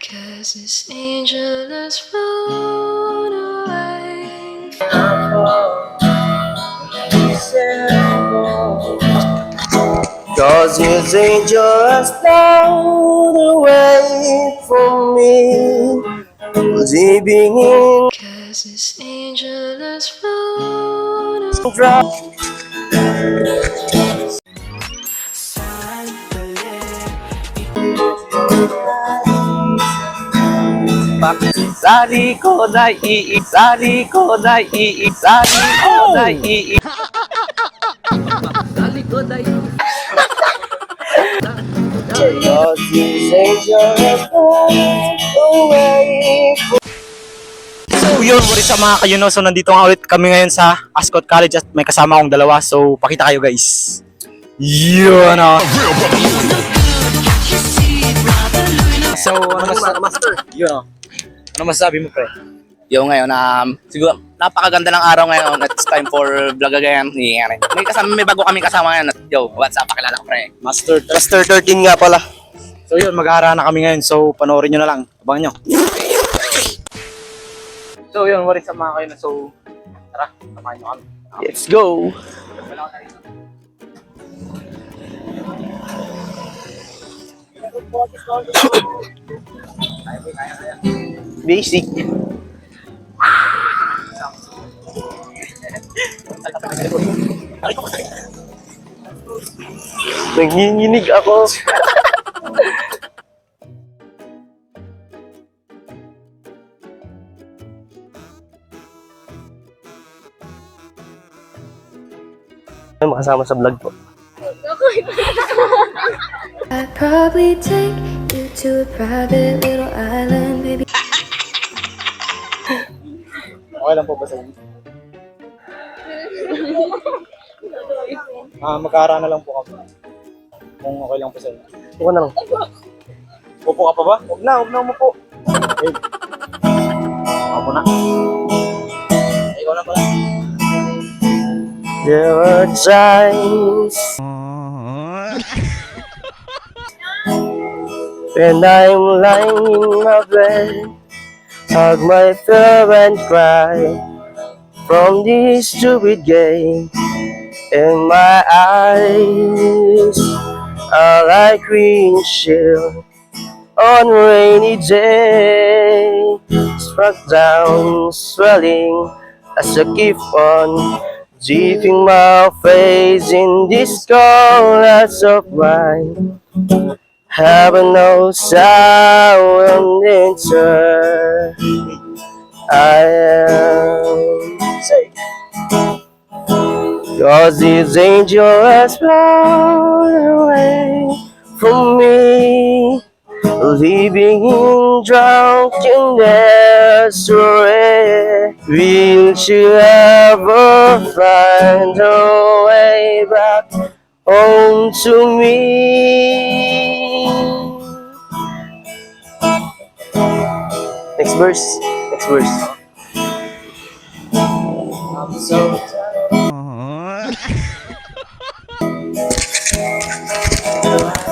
Cause this angel has flown away. Cause his angel has flown away from me. Living in Cause this angel has flown away. bak Sari ko na ii Sari ko na ii Sari ko na oh! ii Sari ko na you're away So yun, what sa mga kayo no? So nandito nga ulit kami ngayon sa Ascot College at may kasama akong dalawa. So pakita kayo guys. Yun oh. So ano mas, master? Yun oh. Ano masasabi mo pre? Yo ngayon, um, siguro napakaganda ng araw ngayon. It's time for vlog again. Yeah, may kasama, may bago kami kasama ngayon. Yo, what's up? Pakilala ko pre. Master. Master 13 nga pala. So yun, mag-aara na kami ngayon. So panoorin nyo na lang. Abangan nyo. So yun, wari sa mga kayo na. So tara, samahan nyo kami. Let's go! Basic. Nanginginig ako. Ay, makasama sa vlog po. I'd probably take to a private little island, baby. Okay lang po ba sa inyo? Ah, mag-aara na lang po kami. Kung okay lang po sa inyo. Ako na lang. Upo ka pa ba? Huwag na, huwag na umupo. Okay. Ako na. Ikaw na pala. There were times when I'm lying in my bed, hug my pillow and cry from this stupid game. And my eyes are like green shield on rainy day, struck down, swelling as I keep on Dipping my face in this colors of mine Knows I will enter I am Cause these angels flown away from me Living in drunkenness forever Will she ever find her way back home to me? Verse, next verse. I'm so Cause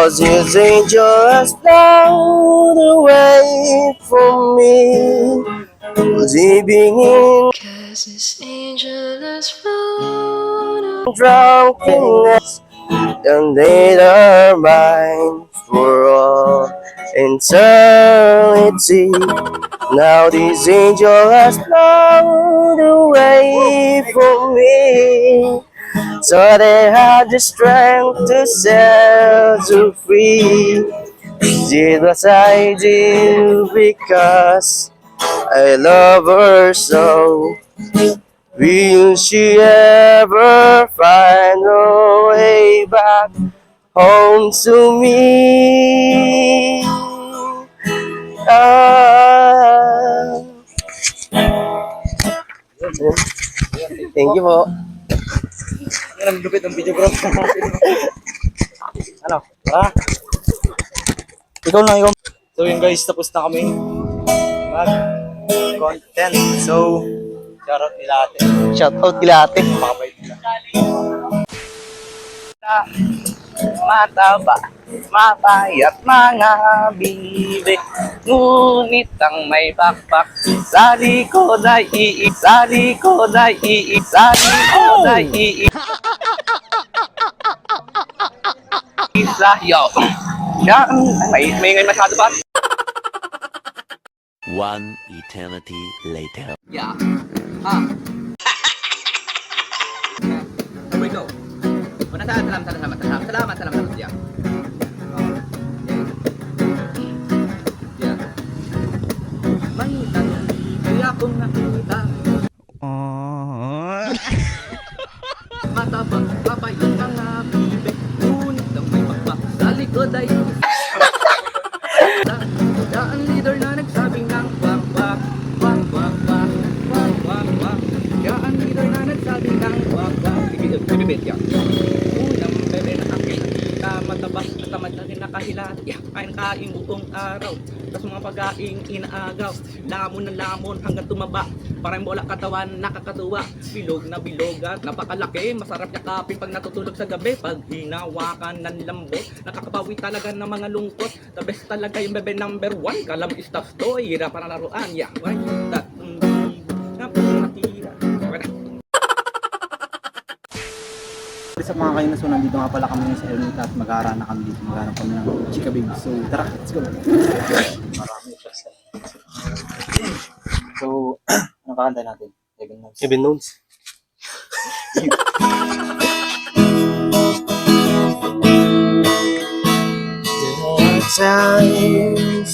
Cause it's dangerous down away from me. Cause he begin Cause it's dangerous flown drunkenness and later mine for all eternity. Now this angel has flown away from me so they have the strength to set you free. Did what I do because I love her so. Will she ever find her way back home to me? Ah. Thank you po. Ang lupit ng video bro. ano? Ha? Ikaw lang, ikaw. So yun guys, tapos na kami mag content. So, shoutout nila ate. Shout out kila ate. Makabait nila. Mataba, mapayat mga bibe Ngunit ang may bakbak Sa likod ay iik Sa likod ay iik Sa likod ay iik Isa, yo Yan, may, may ngay masyado ba? One eternity later. Yeah. Ah. Wait, no. Una sa salamat, salamat, salamat, salamat, salamat, salamat, yeah. Yeah. Ya, kain kain buong araw. Tapos mga pagkaing inaagaw. Lamon ng lamon hanggang tumaba. Parang bola katawan, nakakatuwa. Bilog na bilog at napakalaki. Masarap yakapin pag natutulog sa gabi. Pag hinawakan ng lambot Nakakapawi talaga ng mga lungkot. The best talaga yung bebe number one. Kalam stuff to, hirapan na laruan. Yeah, why that? Sa mga kayo na so, nandito nga pala kami sa Ermita at mag-aara na kami dito. Mag-aara kami ng Chika Baby. So, tara, let's go. Marami siya sa... So, ano kakanta natin? Heaven knows. Even knows. There are times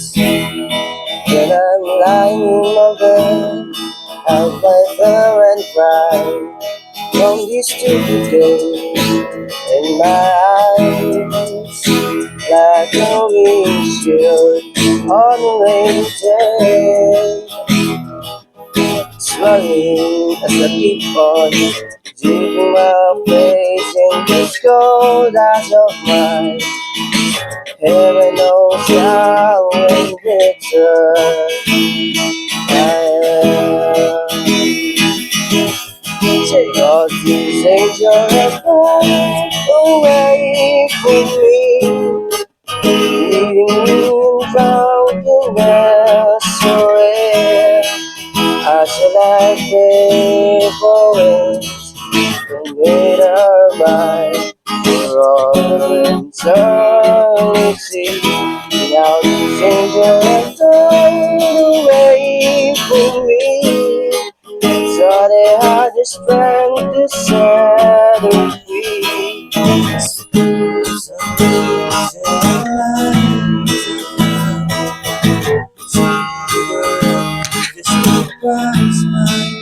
when I'm lying from this stupid game in my eyes, like a windshield on a rainy day. Swelling as I keep on digging my face in this cold eyes of mine. Heaven knows how and bitter Cause these angels fly away from me, leading me in drowsiness forever. I shall I for it? The greater mine, for all eternity. Now these angels this to set her free. Spirits of Jesus, Jesus,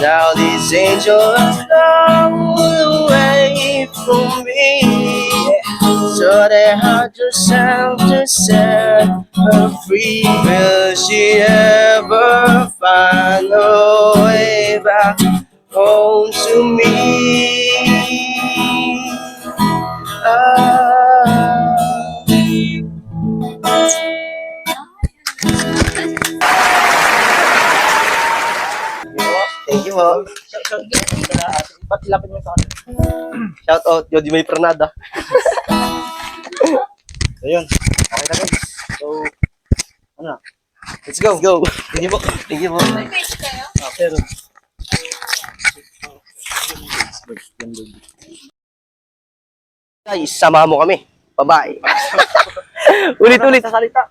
Now these angels flown away from me. So they had herself to set her free. Will she ever find her way back home to me? Ba't lapit mo sa akin? Shout out, Yodi May Pernada. Ayun. Okay na guys. So, ano na? Let's go. Let's go. Thank you po. Thank you po. Ah, pero, Guys, sama mo kami. Bye-bye. Ulit-ulit sa salita.